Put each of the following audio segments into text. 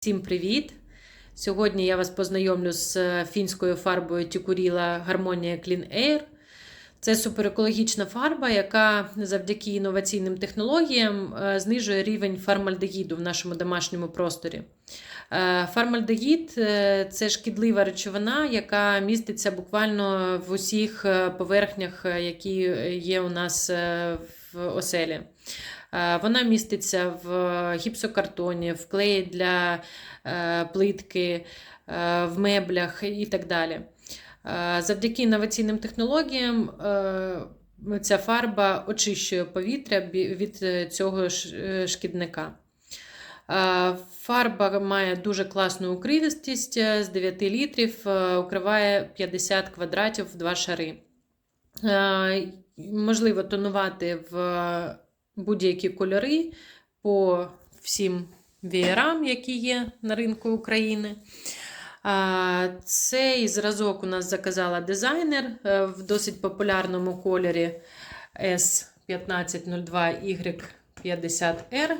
Всім привіт! Сьогодні я вас познайомлю з е, фінською фарбою Тікуріла Гармонія Clean Air. Це суперекологічна фарба, яка завдяки інноваційним технологіям е, знижує рівень фармальдегіду в нашому домашньому просторі. Е, Фармальдегід е, це шкідлива речовина, яка міститься буквально в усіх поверхнях, які є у нас в оселі. Вона міститься в гіпсокартоні, в клеї для плитки, в меблях і так далі. Е, Завдяки інноваційним технологіям е, ця фарба очищує повітря від е, цього шкідника. Фарба має дуже класну укривістість з 9 літрів, укриває 50 квадратів в два шари. Можливо тонувати в будь-які кольори по всім веєрам, які є на ринку України. Цей зразок у нас заказала дизайнер е, в досить популярному кольорі S1502Y50R.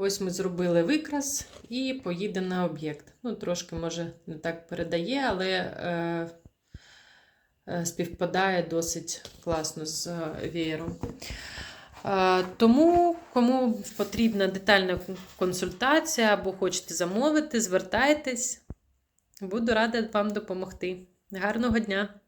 Ось ми зробили викрас і поїде на об'єкт. Ну, трошки, може, не так передає, але е, е, співпадає досить класно з веєром. Е, Тому, кому потрібна детальна консультація або хочете замовити, звертайтесь. Буду рада вам допомогти. Гарного дня!